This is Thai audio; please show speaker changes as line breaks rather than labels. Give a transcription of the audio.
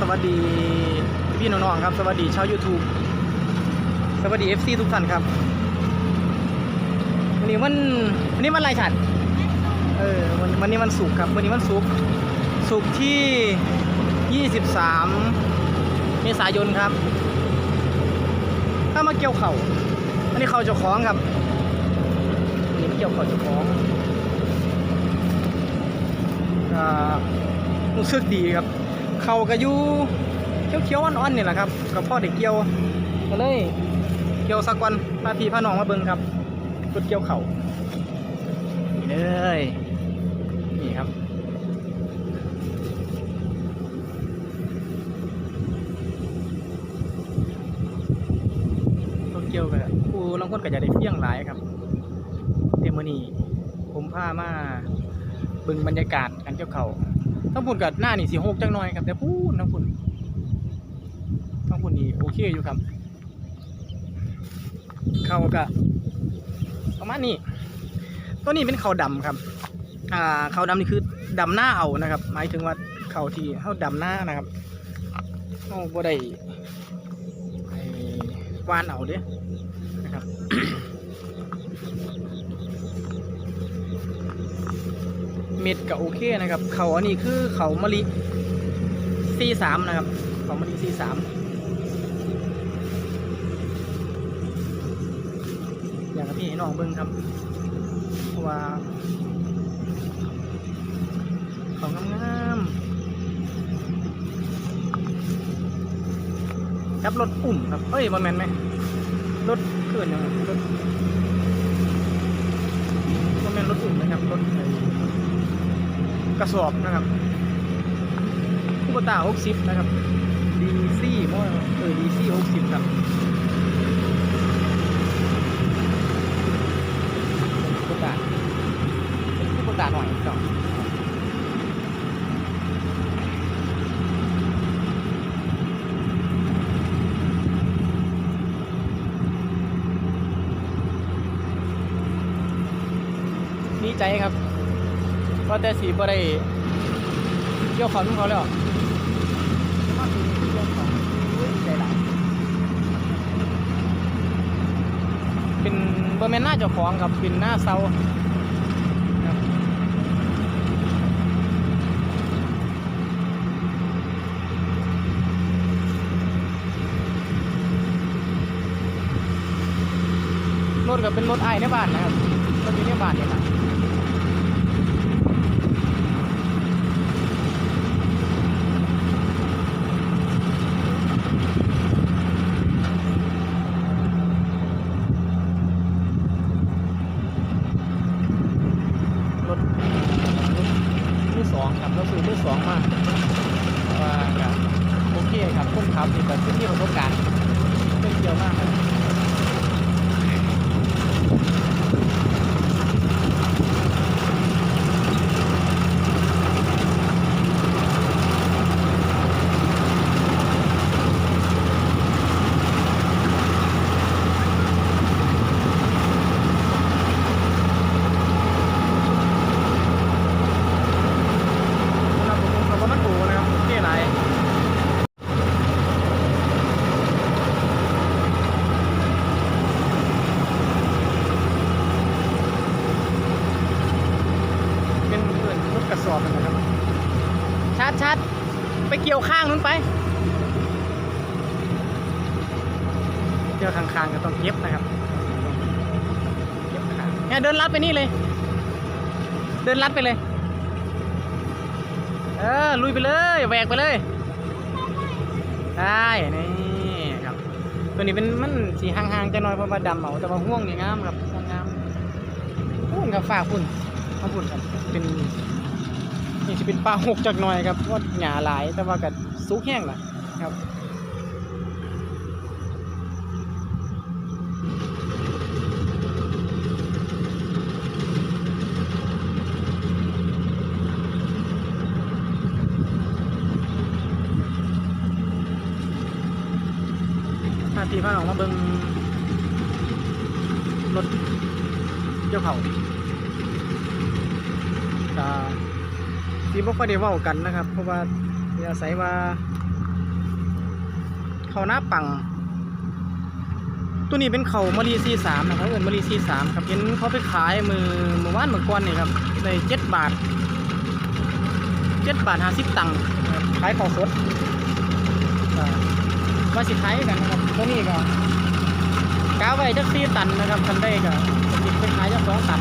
สวัสดีพี่น้องๆครับ สวัสดีชาว YouTube สวัสดี FC ทุกท่านครับวันนี้วันวันนี้วันอะไรฉันเออวันวันนี้วันศุกครับวันนี้วันศุกร์ศุกที่ 23 เมษายนครับ ถ้ามาเกี่ยวเข่าอันนี้เขาเจ้าของครับอันนี้เกี่ยวเข่าเจ้าของก็รู้สึกดีครับ เขาก็อยู่เขียวๆอ่อนๆนี่แหละครับกับพ่อเด็กเกี่ยวก็เลยเกี่ยวสักวันพาพี่พาน้องมาเบิ่งครับรถเกี่ยวเข่านี่เลยนี่ครับรถเกี่ยวกับผู้ลางคนก็จะได้เพียงหลายครับเดี๋ยวมื้อนี้ผมพามาเบิ่งบรรยากาศการเกี่ยวเขา ทั้งพุ่นกับหน้านี่สิหกจังหน่อยครับแต่พูดทั้งพุ่นทั้งพุ่นนี่โอเคอยู่ครับ เขาก็ประมาณนี้ตัวนี้เป็นเขาดำครับอ่าเขาดำนี่คือดำหน้าเอานะครับ หมายถึงว่าเขาที่เขาดำหน้านะครับเขาบ่ได้ไอ้วานเอาเด้นะครับ เม็ดก็โอเคนะครับ เขาอันนี้คือเขามะลิ C3 นะครับ เขามะลิ C3 อยากให้พี่ให้น้องเบิ่งครับว่าเขางามๆครับรถอุ่มครับ เอ้ยบอลแมนไหมรถเขื่อนยังไงรถบอลแมนรถอุ่มนะครับรถ กระสอบนะครับคูปตาหกสิบนะครับดีซี่มอเออดีซี่หกสิบครับคูปตาเป็นคูปตาหน่อยก่อนดีใจครับ ว่าะแต่สีบ่ได้เกี่ยวขอนของเขาแล้วเกี่ยวขอนเป็นบ่แม่นหน้าเจ้าของครับเป็นหน้าเซาถก็เป็นรถไอ้ในบ้านนะครับรถอยู่ในบ้านนี่แหละ รถมือสองครับเราซื้อ มือสองมาว่าโอเคครับคนขับนี่ก็คือมีประสบการณ์เป็นเกี่ยวมากครับสำหรับผมเขาก็มันถูนะครับโอเคหลายเป็นเพื่อนรถกระสอบนะครับ ชัดชัดไปเกี่ยวข้างนู้นไป เกี่ยวข้างๆก็ต้องเก็บนะครับเก็บข้างเนี่ยเดินลัดไปนี่เลย เดินลัดไปเลย เออลุยไปเลยแหวกไปเลยได้นี่ครับ ตัวนี้เป็นมันสีห่างๆจะน้อยเพราะว่าดำเอาแต่ว่าห่วงนี่งามครับห่วงงามห่วงกับฝากพุ่นมาพุ่นครับเป็น นี่จะเป็นปลาหกจากหน่อยครับเพราะว่าหยาหลายแต่ว่ากับสุกแห้งแหละครับพาพี่พาน้องมาเบิ่งรถเกี่ยวเขาก็ ที่บ่ค่อยได้เว้ากันนะครับ เพราะว่าอาศัยว่า เขาหน้าปัง ตัวนี้เป็นเขามารีซีสามนะครับเอินมารีซีสามครับเห็นเขาไปขายมือมือว่านเมื่อก่อนนี่ครับในเจ็ดบาทเจ็ดบาทห้าสิบตังค์ขายเขาสดอ่าว่าสิขายกันนะครับตัวนี้ก็กาไว้จักสี่ตันนะครับคันได้ก็สิไปขายจักสองตัน